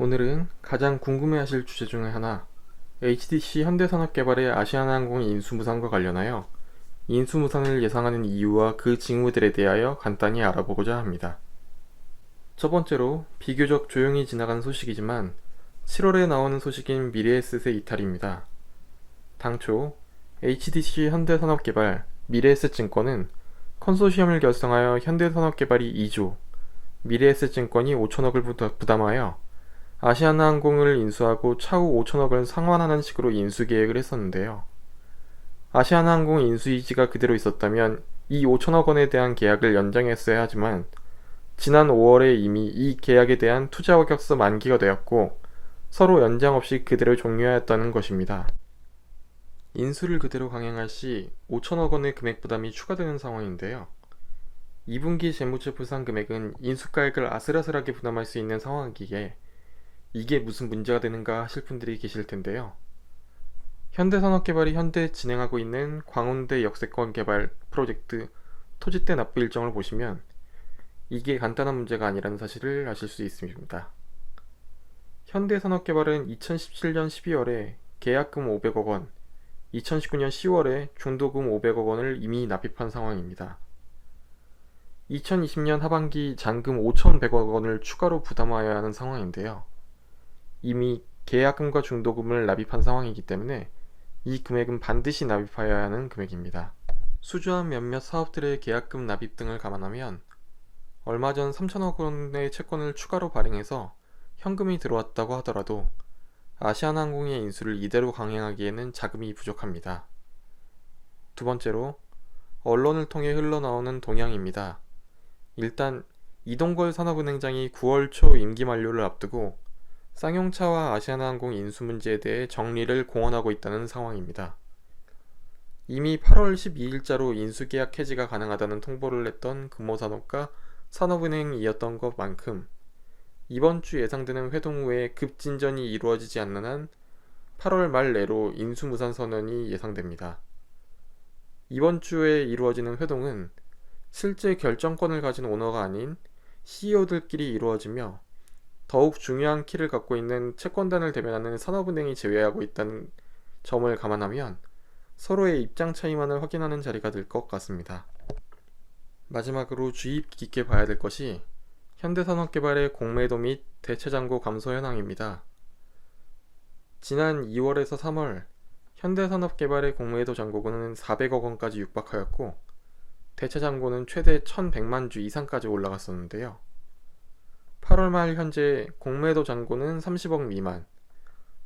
오늘은 가장 궁금해하실 주제 중에 하나, HDC 현대산업개발의 아시아나항공 인수무상과 관련하여 인수무상을 예상하는 이유와 그 징후들에 대하여 간단히 알아보고자 합니다. 첫 번째로 비교적 조용히 지나간 소식이지만 7월에 나오는 소식인 미래에셋의 이탈입니다. 당초 HDC 현대산업개발 미래에셋증권은 컨소시엄을 결성하여 현대산업개발이 2조, 미래에셋증권이 5천억을 부담하여 아시아나항공을 인수하고 차후 5천억을 상환하는 식으로 인수 계획을 했었는데요. 아시아나항공 인수 이지가 그대로 있었다면 이 5천억 원에 대한 계약을 연장했어야 하지만 지난 5월에 이미 이 계약에 대한 투자 허격서 만기가 되었고 서로 연장 없이 그대로 종료하였다는 것입니다. 인수를 그대로 강행할 시 5천억 원의 금액 부담이 추가되는 상황인데요. 2분기 재무제 부상 금액은 인수가액을 아슬아슬하게 부담할 수 있는 상황이기에 이게 무슨 문제가 되는가 하실 분들이 계실 텐데요. 현대산업개발이 현재 진행하고 있는 광운대 역세권 개발 프로젝트 토지대 납부 일정을 보시면 이게 간단한 문제가 아니라는 사실을 아실 수 있습니다. 현대산업개발은 2017년 12월에 계약금 500억 원, 2019년 10월에 중도금 500억 원을 이미 납입한 상황입니다. 2020년 하반기 잔금 5,100억 원을 추가로 부담하여야 하는 상황인데요. 이미 계약금과 중도금을 납입한 상황이기 때문에 이 금액은 반드시 납입하여야 하는 금액입니다. 수주한 몇몇 사업들의 계약금 납입 등을 감안하면 얼마 전 3천억 원의 채권을 추가로 발행해서 현금이 들어왔다고 하더라도 아시아나항공의 인수를 이대로 강행하기에는 자금이 부족합니다. 두 번째로 언론을 통해 흘러나오는 동향입니다. 일단 이동걸 산업은행장이 9월 초 임기 만료를 앞두고 쌍용차와 아시아나항공 인수 문제에 대해 정리를 공언하고 있다는 상황입니다. 이미 8월 12일자로 인수계약 해지가 가능하다는 통보를 했던 금호산업과 산업은행이었던 것만큼 이번 주 예상되는 회동 후에 급진전이 이루어지지 않는 한 8월 말 내로 인수무산 선언이 예상됩니다. 이번 주에 이루어지는 회동은 실제 결정권을 가진 오너가 아닌 CEO들끼리 이루어지며 더욱 중요한 키를 갖고 있는 채권단을 대변하는 산업은행이 제외하고 있다는 점을 감안하면 서로의 입장 차이만을 확인하는 자리가 될 것 같습니다. 마지막으로 주의 깊게 봐야 될 것이 현대산업개발의 공매도 및 대체잔고 감소 현황입니다. 지난 2월에서 3월 현대산업개발의 공매도 잔고는 400억 원까지 육박하였고 대체 잔고는 최대 1100만 주 이상까지 올라갔었는데요. 8월 말 현재 공매도 잔고는 30억 미만,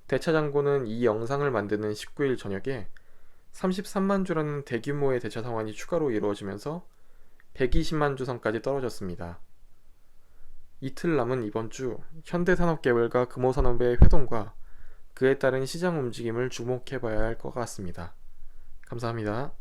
대차 잔고는 이 영상을 만드는 19일 저녁에 33만 주라는 대규모의 대차 상환이 추가로 이루어지면서 120만 주 선까지 떨어졌습니다. 이틀 남은 이번 주 현대산업개발과 금호산업의 회동과 그에 따른 시장 움직임을 주목해 봐야 할 것 같습니다. 감사합니다.